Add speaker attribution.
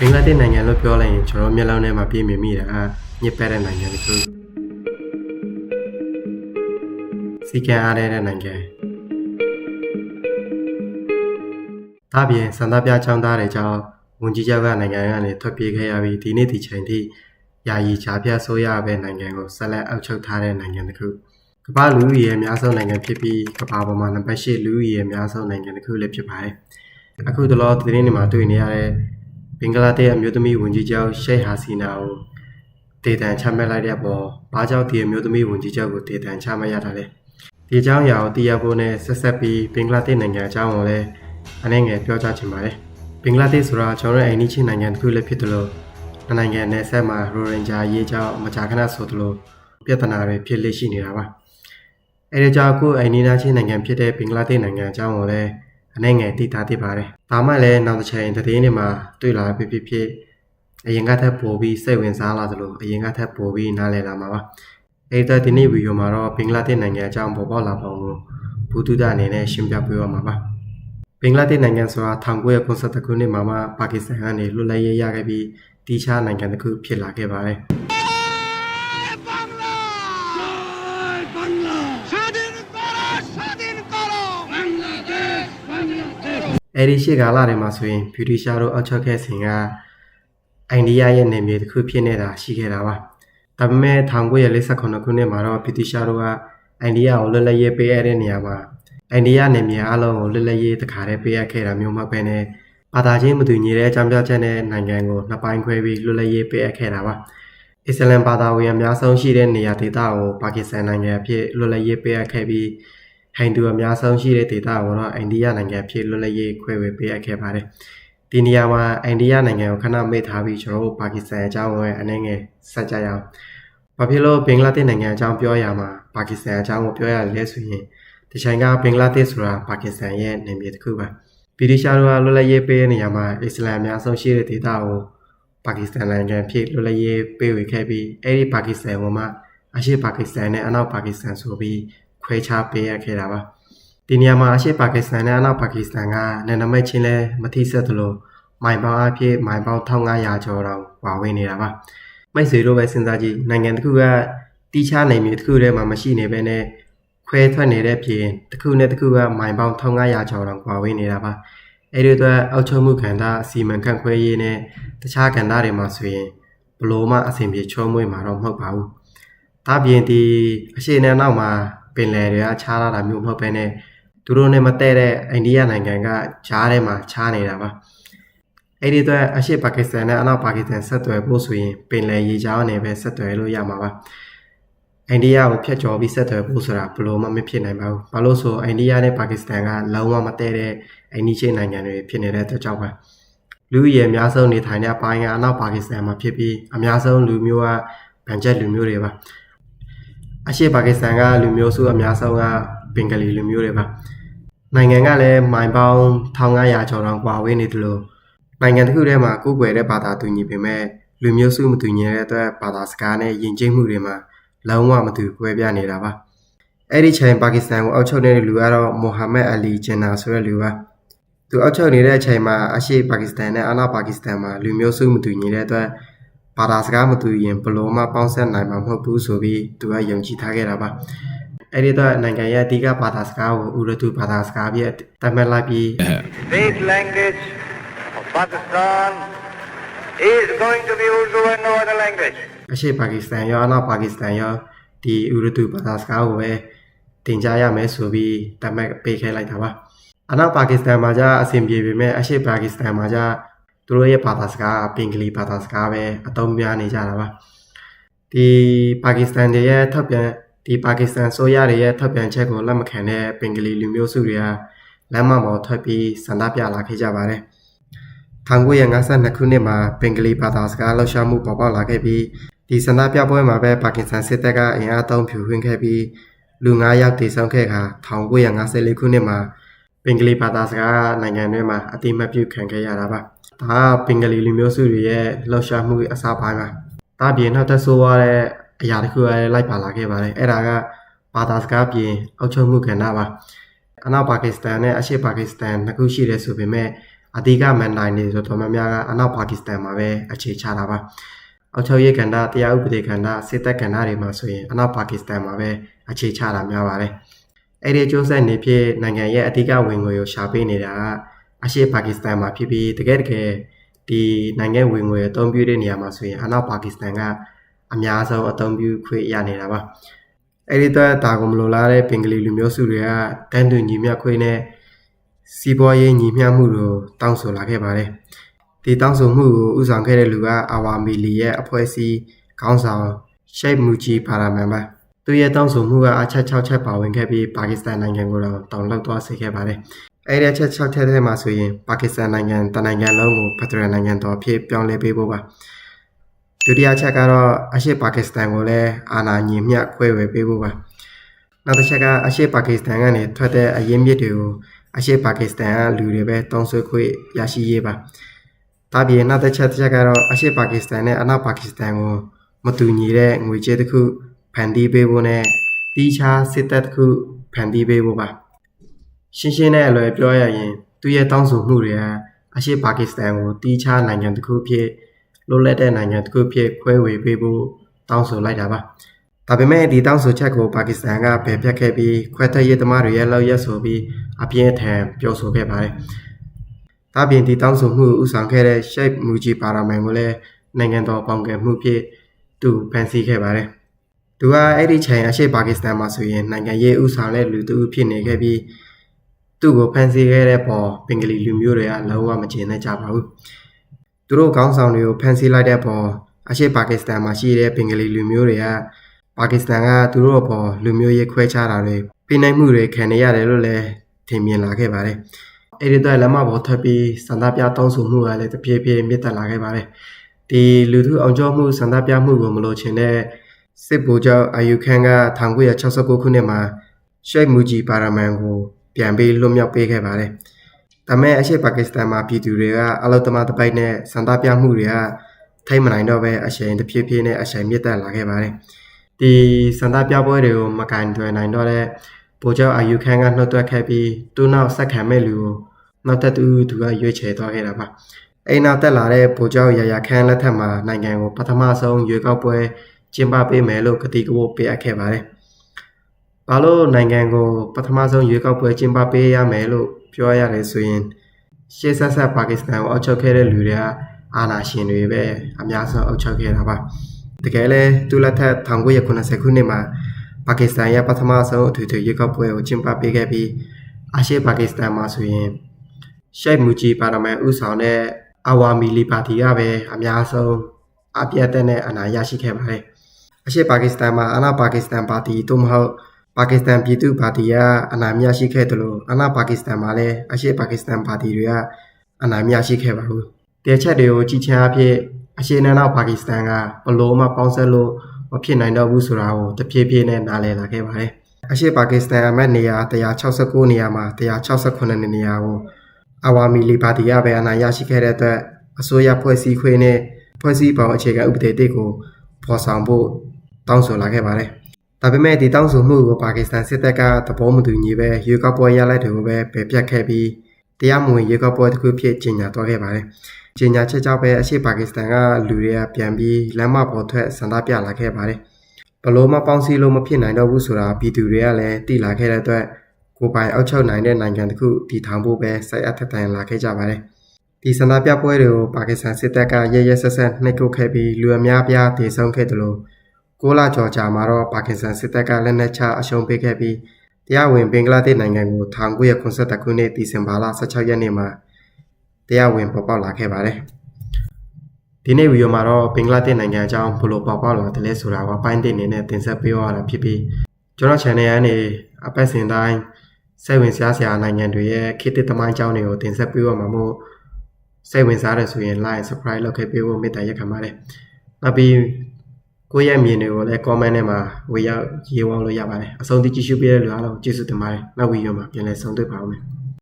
Speaker 1: ဘင်္ဂလားဒေ့ရှ်နိုင်ငံလို့ပြောလိုက်ရင်ကျွန်တော်မျက်လုံးထဲမှာပြည့်မြင်မိတာကညစ်ပတ်တဲ့နိုင်ငံတစ်ခုစီကံအားတဲ့နိုင်ငံဒါပြင်စန္ဒပြချောင်းသားတွေကြောင့်ဝန်ကြီးချုပ်ကနိုင်ငံကနေထွက်ပြေးခဲ့ရပြီးဒီနေ့ဒီချိန်ထိယာယီချားပြဆိုးရပဲနိုင်ငံကိုဆက်လက်အောက်ချုပ်ထားတဲ့နိုင်ငံတစ်ခုကမ္ဘာလူဦးရေအများဆုံးနိုင်ငံဖြစ်ပြီးကမ္ဘာပေါ်မှာနံပါတ်၈လူဦးရေအများဆုံးနိုင်ငံတစ်ခုလည်းဖြစ်ပါတယ်အခုတလောသတင်းတွေမှာတွေ့နေရတဲ့ ဘင်္ဂလားဒေ့ရှ်အမျိုးသမီးဝန်ကြီးချုပ်ရှိတ်ဟာစီနာကိုဒေတန်ချမှတ်လိုက်တဲ့အပေါ်ဘာကြောင့်ဒီအမျိုးသမီးဝန်ကြီးချုပ်ကိုဒေတန်ချမှတ်ရတာလဲဒီအကြောင်းအရာကိုသိရဖို့နဲ့ဆက်ဆက်ပြီးဘင်္ဂလားဒေ့ရှ်နိုင်ငံအကြောင်းကိုလည်းအနေငယ်ပြောကြားချင်ပါတယ်ဘင်္ဂလားဒေ့ရှ်ဆိုတာကျွန်တော်တို့အိမ်နီးချင်းနိုင်ငံတစ်ခုလည်းဖြစ်တယ်လို့နှစ်နိုင်ငံနယ်စပ်မှာရိုဟင်ဂျာရေးကြောင်းမကြာခဏဆိုသလိုပြဿနာတွေဖြစ်လက်ရှိနေတာပါအဲဒီကြောင့်အခုအိမ်နီးချင်းနိုင်ငံဖြစ်တဲ့ဘင်္ဂလားဒေ့ရှ်နိုင်ငံအကြောင်းကိုလည်း အနေငယ်တည်တာတည်ပါတယ်။ဒါမှလည်းနောက်တစ်ချိန်သတင်းတွေမှာတွေ့လာဖြစ်ဖြစ်ဖြစ်အရင်ကထက်ပိုပြီးစိတ်ဝင်စားလာသလိုအရင်ကထက်ပိုပြီးနားလည်လာမှာပါ။အဲဒီတော့ဒီနေ့ဗီဒီယိုမှာတော့ဘင်္ဂလားဒေ့ရှ်နိုင်ငံအကြောင်းပေါ်ပေါက်လာပုံကိုဘူတူဒအနေနဲ့ရှင်းပြပေးရမှာပါ။ဘင်္ဂလားဒေ့ရှ်နိုင်ငံဆိုတာ1992ခုနှစ်မှာမှပါကစ္စတန်ကနေလွတ်လပ်ရေးရခဲ့ပြီးတီးခြားနိုင်ငံတစ်ခုဖြစ်လာခဲ့ပါတယ်။ အဲဒီရှေ့ကာလတွေမှာဆိုရင်ဗျူတီရှာတို့အောက်ချက်ခဲ့စဉ်ကအိန္ဒိယရဲ့နေမြေတစ်ခုဖြစ်နေတာရှိခဲ့တာပါ။ဒါပေမဲ့1948ခုနှစ်မှာတော့ဗျူတီရှာတို့ကအိန္ဒိယကိုလွတ်လပ်ရေးပေးရတဲ့နေရာမှာအိန္ဒိယနေမြေအလုံးကိုလွတ်လပ်ရေးတခါတည်းပေးရခဲ့တာမျိုးမဟုတ်ဘဲနဲ့ဘာသာချင်းမတူညီတဲ့အကြောင်းပြချက်နဲ့နိုင်ငံကိုနှစ်ပိုင်းခွဲပြီးလွတ်လပ်ရေးပေးအပ်ခဲ့တာပါ။အစ္စလမ်ဘာသာဝင်အများဆုံးရှိတဲ့နေရာဒေသကိုပါကစ္စတန်နိုင်ငံအဖြစ်လွတ်လပ်ရေးပေးအပ်ခဲ့ပြီး ဟိန္ဒူအများဆုံးရှိတဲ့ဒေသကိုတော့အိန္ဒိယနိုင်ငံဖြစ်လွတ်လပ်ရေးခွဲဝေပေးအပ်ခဲ့ပါတယ်။ဒီနေရာမှာအိန္ဒိယနိုင်ငံကိုခဏမေ့ထားပြီးကျွန်တော်တို့ပါကစ္စတန်အကြောင်းကိုအနေငယ်ဆက်ကြရအောင်။ဘာဖြစ်လို့ဘင်္ဂလားဒေ့ရှ်နိုင်ငံအကြောင်းပြောရမှာပါကစ္စတန်အကြောင်းကိုပြောရလဲဆိုရင်ဒီချိန်ကဘင်္ဂလားဒေ့ရှ်ဆိုတာပါကစ္စတန်ရဲ့နေမြေတစ်ခုပါ။ဗြိတိရှားတို့ကလွတ်လပ်ရေးပေးတဲ့နေရာမှာအစ္စလာမ်အများဆုံးရှိတဲ့ဒေသကိုပါကစ္စတန်နိုင်ငံဖြစ်လွတ်လပ်ရေးပေးဝေခဲ့ပြီးအဲဒီပါကစ္စတန်ကမှအရှေ့ပါကစ္စတန်နဲ့အနောက်ပါကစ္စတန်ဆိုပြီး ခွဲခြားပေးရခဲ့တာပါဒီနေရာမှာအရှေ့ပါကစ္စတန်နဲ့အနောက်ပါကစ္စတန်ကနယ်နိမိတ်ချင်းလဲမထိဆက်သလိုမိုင်ပေါင်းအဖြစ်မိုင်ပေါင်း1500ကျော်တောင်ဝါဝေးနေတာပါမိတ်ဆွေတို့ပဲစဉ်းစားကြည့်နိုင်ငံတစ်ခုကတီးခြားနိုင်မြေတစ်ခုတည်းမှာမရှိနေဘဲနဲ့ခွဲထွက်နေတဲ့ပြင်တစ်ခုနဲ့တစ်ခုကမိုင်ပေါင်း1500ကျော်တောင်ဝါဝေးနေတာပါအဲ့ဒီအတွက်အောက်ချုပ်မှုကဏ္ဍအစီမံခန့်ခွဲရေးနဲ့တခြားကဏ္ဍတွေမှာဆိုရင်ဘလို့မှအဆင်ပြေချောမွေ့မှာတော့မဟုတ်ပါဘူး။ဒါပြင်ဒီအရှိနဲ့နောက်မှာ ပင်လယ်တွေကခြားလာတာမျိုးမဟုတ်ဘဲနဲ့သူတို့နဲ့မတည့်တဲ့အိန္ဒိယနိုင်ငံကဂျားထဲမှာခြားနေတာပါ။အဲ့ဒီအတွက်အရှိပါကစ္စတန်နဲ့အနောက်ပါကစ္စတန်ဆက်သွယ်ဖို့ဆိုရင်ပင်လယ်ရေကြားနဲ့ပဲဆက်သွယ်လို့ရမှာပါ။အိန္ဒိယကိုဖျက်ကျော်ပြီးဆက်သွယ်ဖို့ဆိုတာဘယ်လို့မှမဖြစ်နိုင်ပါဘူး။ဘာလို့ဆိုအိန္ဒိယနဲ့ပါကစ္စတန်ကလုံးဝမတည့်တဲ့အိန္ဒိချင်းနိုင်ငံတွေဖြစ်နေတဲ့အတွက်ကြောင့်ပါ။လူဦးရေအများဆုံးနေထိုင်တဲ့အပိုင်းကအနောက်ပါကစ္စတန်မှာဖြစ်ပြီးအများဆုံးလူမျိုးကဗန်ချက်လူမျိုးတွေပါ အရှေ့ပါကစ္စတန်ကလူမျိုးစုအများဆုံးကဘင်္ဂလီလူမျိုးတွေပါနိုင်ငံကလည်းမိုင်ပေါင်း1500ကျော်တောင်ကွာဝေးနေတယ်လို့နိုင်ငံတစ်ခုထဲမှာကိုယ်ွယ်တဲ့ဘာသာတူညီပေမဲ့လူမျိုးစုမတူညီတဲ့အတွက်ဘာသာစကားနဲ့ယဉ်ကျေးမှုတွေမှာလုံးဝမတူကွဲပြားနေတာပါအဲ့ဒီချိန်ပါကစ္စတန်ကိုအောက်ချုပ်နေတဲ့လူကတော့မိုဟာမက်အလီဂျင်နာဆိုတဲ့လူပါသူအောက်ချုပ်နေတဲ့အချိန်မှာအရှေ့ပါကစ္စတန်နဲ့အနောက်ပါကစ္စတန်မှာလူမျိုးစုမတူညီတဲ့အတွက် ဘာသာစကားမတူရင်ဘယ်လို့မှပေါင်းဆက်နိုင်မှာမဟုတ်ဘူးဆိုပြီးသူကယုံကြည်ထားခဲ့တာပါအဲ့ဒီတော့နိုင်ငံရဲ့အဓိကဘာသာစကားကိုဥရတူဘာသာစကားပြည့်တတ်မှတ်လိုက်ပြီး
Speaker 2: State language of Pakistan is going to be Urdu and no other language.
Speaker 1: အရှေ့ပါကစ္စတန်ရောအနောက်ပါကစ္စတန်ရောဒီဥရတူဘာသာစကားကိုပဲတင်ကြားရမယ်ဆိုပြီးတတ်မှတ်ပေးခဲ့လိုက်တာပါအနောက်ပါကစ္စတန်မှာじゃအဆင်ပြေပေမဲ့အရှေ့ပါကစ္စတန်မှာじゃ သူတို့ရဲ့ဘာသာစကားကပင်ဂလီဘာသာစကားပဲအသုံးများနေကြတာပါဒီပါကစ္စတန်တွေရဲ့ထောက်ပြန်ဒီပါကစ္စတန်ဆိုရတွေရဲ့ထောက်ပြန်ချက်ကိုလက်မခံတဲ့ပင်ဂလီလူမျိုးစုတွေကလမ်းမပေါ်ထွက်ပြီးဆန္ဒပြလာခဲ့ကြပါတယ်1952ခုနှစ်မှာပင်ဂလီဘာသာစကားလှုပ်ရှားမှုပေါ်ပေါက်လာခဲ့ပြီးဒီဆန္ဒပြပွဲမှာပဲပါကစ္စတန်စစ်တပ်ကအင်အားသုံးဖြိုခွင်းခဲ့ပြီးလူ9ယောက်တေဆုံးခဲ့ခါ1954ခုနှစ်မှာပင်ဂလီဘာသာစကားနိုင်ငံတွေမှာအတိမတ်ပြုခံခဲ့ရတာပါ ဒါကပင်ဂလီလူမျိုးစုတွေရဲ့လှုပ်ရှားမှုအစပိုင်းပါဒါပြင်နောက်သက်ဆိုးရတဲ့အရာတစ်ခုအရလိုက်ပါလာခဲ့ပါတယ်အဲ့ဒါကဘာသာစကားပြင်အောက်ချုပ်မှုကဏ္ဍပါအနောက်ပါကစ္စတန်နဲ့အရှေ့ပါကစ္စတန်နှစ်ခုရှိတယ်ဆိုပေမဲ့အဓိကမန်နိုင်နေဆိုတော့များများကအနောက်ပါကစ္စတန်မှာပဲအခြေချတာပါအောက်ချုပ်ရေးကဏ္ဍတရားဥပဒေကဏ္ဍစစ်တပ်ကဏ္ဍတွေမှာဆိုရင်အနောက်ပါကစ္စတန်မှာပဲအခြေချတာများပါတယ်အဲ့ဒီအကျိုးဆက်နေဖြစ်နိုင်ငံရဲ့အဓိကဝင်ငွေကိုရှာပေးနေတာက အရှေ့ပါကစ္စတန်မှာဖြစ်ပြီးတကယ်တကယ်ဒီနိုင်ငံဝင်ငွေအသုံးပြုတဲ့နေရာမှာဆိုရင်အနောက်ပါကစ္စတန်ကအများဆုံးအသုံးပြုခွင့်ရနေတာပါအဲ့ဒီတော့ဒါကိုမလိုလားတဲ့ပင်ကလေးလူမျိုးစုတွေကတန်းတူညီမျှခွင့်နဲ့စီးပွားရေးညီမျှမှုကိုတောင်းဆိုလာခဲ့ပါတယ်။ဒီတောင်းဆိုမှုကိုဥဆောင်ခဲ့တဲ့လူကအာဝါမီလီရဲ့အဖွဲ့အစည်းခေါင်းဆောင်ရှိတ်မူဂျီပါရာမန်ပါ။သူရဲ့တောင်းဆိုမှုကအချက်6ချက်ပါဝင်ခဲ့ပြီးပါကစ္စတန်နိုင်ငံကိုတော့တောင်းလောက်သွားစေခဲ့ပါတယ်။ အဲ့ဒီအချက်6ချက်ထဲမှာဆိုရင်ပါကစ္စတန်နိုင်ငံတနိုင်ငံလုံးကိုဖက်ဒရယ်နိုင်ငံတော်အဖြစ်ပြောင်းလဲပေးဖို့ပါ။ဒုတိယချက်ကတော့အရှေ့ပါကစ္စတန်ကိုလည်းအာဏာညီမျှခွဲဝေပေးဖို့ပါနောက်တစ်ချက်ကအရှေ့ပါကစ္စတန်ကနေထွက်တဲ့အရင်းမြစ်တွေကိုအရှေ့ပါကစ္စတန်ကလူတွေပဲတုံးဆွေးခွင့်ရရှိရေးပါဒါပြင်နောက်တစ်ချက်တစ်ချက်ကတော့အရှေ့ပါကစ္စတန်နဲ့အနောက်ပါကစ္စတန်ကိုမတူညီတဲ့ငွေကြေးတစ်ခုဖန်တီးပေးဖို့နဲ့တီးခြားစစ်တပ်တစ်ခုဖန်တီးပေးဖို့ပါ ရှင်းရှင်းနဲ့အလွယ်ပြောရရင်သူရဲ့တောင်းဆိုမှုတွေဟာအရှေ့ပါကစ္စတန်ကိုတီးခြားနိုင်ငံတစ်ခုဖြစ်လွတ်လပ်တဲ့နိုင်ငံတစ်ခုဖြစ်ခွဲဝေပေးဖို့တောင်းဆိုလိုက်တာပါဒါပေမဲ့ဒီတောင်းဆိုချက်ကိုပါကစ္စတန်ကပယ်ဖျက်ခဲ့ပြီးခွဲထွက်ရေးသမားတွေရဲ့လောက်ရက်ဆိုပြီးအပြင်းအထန်ပြောဆိုခဲ့ပါတယ်ဒါပြင်ဒီတောင်းဆိုမှုကိုဥဆောင်ခဲ့တဲ့ရှိတ်မူဂျီပါရာမန်ကိုလည်းနိုင်ငံတော်ပေါင်ကယ်မှုဖြစ်သူဖန်ဆီးခဲ့ပါတယ်သူကအဲ့ဒီချိန်အရှေ့ပါကစ္စတန်မှာဆိုရင်နိုင်ငံရေးဥဆောင်တဲ့လူတစ်ဦးဖြစ်နေခဲ့ပြီး သူ့ကိုဖမ်းဆီးခဲ့တဲ့ပေါ်ပင်ကလီလူမျိုးတွေကလုံးဝမကျေနပ်ကြပါဘူးသူတို့ခေါင်းဆောင်တွေကိုဖမ်းဆီးလိုက်တဲ့ပေါ်အရှေ့ပါကစ္စတန်မှာရှိတဲ့ပင်ကလီလူမျိုးတွေကပါကစ္စတန်ကသူတို့အပေါ်လူမျိုးရေးခွဲခြားတာတွေဖိနှိပ်မှုတွေခံနေရတယ်လို့လည်းထင်မြင်လာခဲ့ပါတယ်အဲ့ဒီတော့လမ်းမပေါ်ထွက်ပြီးစန္ဒပြတောင်းဆိုမှုကလည်းတပြေးပြေးမြင့်တက်လာခဲ့ပါတယ်ဒီလူထုအောင်ကျော်မှုစန္ဒပြမှုကိုမလို့ချင်တဲ့စစ်ဗိုလ်ချုပ်အာယူခန်က1969ခုနှစ်မှာရှိတ်မူဂျီပါရာမန်ကို ပြန်ပြီးလွတ်မြောက်ပေးခဲ့ပါတယ်။ဒါမဲ့အရှေ့ပါကစ္စတန်မှာပြည်သူတွေကအလုသမားတပိုက်နဲ့စံသားပြမှုတွေကထိမ့်မနိုင်တော့ပဲအရှိန်တစ်ဖြည်းဖြည်းနဲ့အရှိန်မြင့်တက်လာခဲ့ပါတယ်။ဒီစံသားပြပွဲတွေကိုမကန်တွယ်နိုင်တော့တဲ့ဗိုလ်ချုပ်အာယူခန်ကနှုတ်ထွက်ခဲ့ပြီးသူ့နောက်ဆက်ခံမဲ့လူကိုနောက်တက်သူသူကရွေးချယ်သွားခဲ့တာပါ။အိမ်နောက်တက်လာတဲ့ဗိုလ်ချုပ်ရရခန်လက်ထက်မှာနိုင်ငံကိုပထမဆုံးရွေးကောက်ပွဲကျင်းပပေးမယ်လို့ကတိကဝတ်ပေးအပ်ခဲ့ပါတယ်။ ဘာလို့နိုင်ငံကိုပထမဆုံးရွေးကောက်ပွဲကျင်းပပေးရမယ်လို့ပြောရတယ်ဆိုရင်ရှေ့ဆက်ဆက်ပါကစ္စတန်ကိုအောက်ချုပ်ခဲ့တဲ့လူတွေကအာဏာရှင်တွေပဲအများဆုံးအောက်ချုပ်ခဲ့တာပါ။တကယ်လဲသူလက်ထက်1980ခုနှစ်မှာပါကစ္စတန်ရဲ့ပထမဆုံးအထူးထူးရွေးကောက်ပွဲကိုကျင်းပပေးခဲ့ပြီးအရှေ့ပါကစ္စတန်မှာဆိုရင်ရှိတ်မူဂျီပါရမန်ဦးဆောင်တဲ့အာဝါမီလီပါတီကပဲအများဆုံးအပြတ်တက်နဲ့အနာရရှိခဲ့ပါတယ်။အရှေ့ပါကစ္စတန်မှာအနာပါကစ္စတန်ပါတီသို့မဟုတ် ပါကစ္စတန်ပြည်သူ့ပါတီကအနာမြရှိခဲ့တယ်လို့အနာပါကစ္စတန်မှာလည်းအရှေ့ပါကစ္စတန်ပါတီတွေကအနာမြရှိခဲ့ပါဘူး။တဲချက်တွေကိုကြည်ချင်အဖြစ်အရှေ့နဲ့နောက်ပါကစ္စတန်ကဘလို့မှပေါင်းဆက်လို့မဖြစ်နိုင်တော့ဘူးဆိုတာကိုတဖြည်းဖြည်းနဲ့နားလည်လာခဲ့ပါတယ်။အရှေ့ပါကစ္စတန်အမတ်နေရာ169နေရာမှာ168နေရာကိုအဝါမီလီပါတီကပဲအနာရရှိခဲ့တဲ့အတွက်အစိုးရဖွဲ့စည်းခွင့်နဲ့ဖွဲ့စည်းပုံအခြေခံဥပဒေတစ်ကိုဖော်ဆောင်ဖို့တောင်းဆိုလာခဲ့ပါတယ်။ ဒါပေမဲ့ဒီတောင်းဆိုမှုကိုပါကစ္စတန်စစ်တပ်ကသဘောမတူညီပဲရွေးကောက်ပွဲရလိုက်တယ်ကိုပဲပယ်ပြတ်ခဲ့ပြီးတရားမဝင်ရွေးကောက်ပွဲတစ်ခုဖြစ်ကြီးညာသွားခဲ့ပါတယ်။ကြီးညာချက်ကြောင့်ပဲအရှေ့ပါကစ္စတန်ကလူတွေကပြန်ပြီးလမ်းမပေါ်ထွက်ဆန္ဒပြလာခဲ့ပါတယ်။ဘလို့မပေါင်းစည်းလို့မဖြစ်နိုင်တော့ဘူးဆိုတာပြည်သူတွေကလည်းသိလာခဲ့တဲ့အတွက်ကိုယ်ပိုင်အောက်ချုပ်နိုင်တဲ့နိုင်ငံတစ်ခုတည်ထောင်ဖို့ပဲစိုက်အပ်ထက်တန်လာခဲ့ကြပါတယ်။ဒီဆန္ဒပြပွဲတွေကိုပါကစ္စတန်စစ်တပ်ကရဲရဲဆက်ဆက်နှိပ်ကွပ်ခဲ့ပြီးလူအများပြားတည်ဆုံခဲ့တယ်လို့ ကိုလာကျော်ကြာမှာတော့ပါကစ္စတန်စစ်တပ်ကလက်နက်ချအရှုံးပေးခဲ့ပြီးတရားဝင်ဘင်္ဂလားဒေ့ရှ်နိုင်ငံကို1982ခုနှစ်ဒီဇင်ဘာလ16ရက်နေ့မှာတရားဝင်ပေါ်ပေါက်လာခဲ့ပါတယ်။ဒီနေ့ဗီဒီယိုမှာတော့ဘင်္ဂလားဒေ့ရှ်နိုင်ငံအကြောင်းဘယ်လိုပေါ်ပေါက်လာတယ်လဲဆိုတာကိုအပိုင်းတစ်အနေနဲ့တင်ဆက်ပေးရတာဖြစ်ပြီးကျွန်တော် channel ကနေအပတ်စဉ်တိုင်းစိတ်ဝင်စားစရာနိုင်ငံတွေရဲ့ခေတ်သစ်သမိုင်းအကြောင်းတွေကိုတင်ဆက်ပေးရမှာမို့စိတ်ဝင်စားတယ်ဆိုရင် like subscribe လုပ်ခဲ့ပေးဖို့မေတ္တာရက်ခံပါတယ်။နောက်ပြီး ကိုယ့်ရဲ့မြင်တွေကိုလည်း comment ထဲမှာဝေရောက်ရေးဝေါလို့ရပါတယ်။အဆုံးထိကြည့်ရှုပေးတဲ့လူအားလုံးကျေးဇူးတင်ပါတယ်။နောက်ဗီဒီယိုမှာပြန်လည်ဆုံတွေ့ပါဦးမယ်။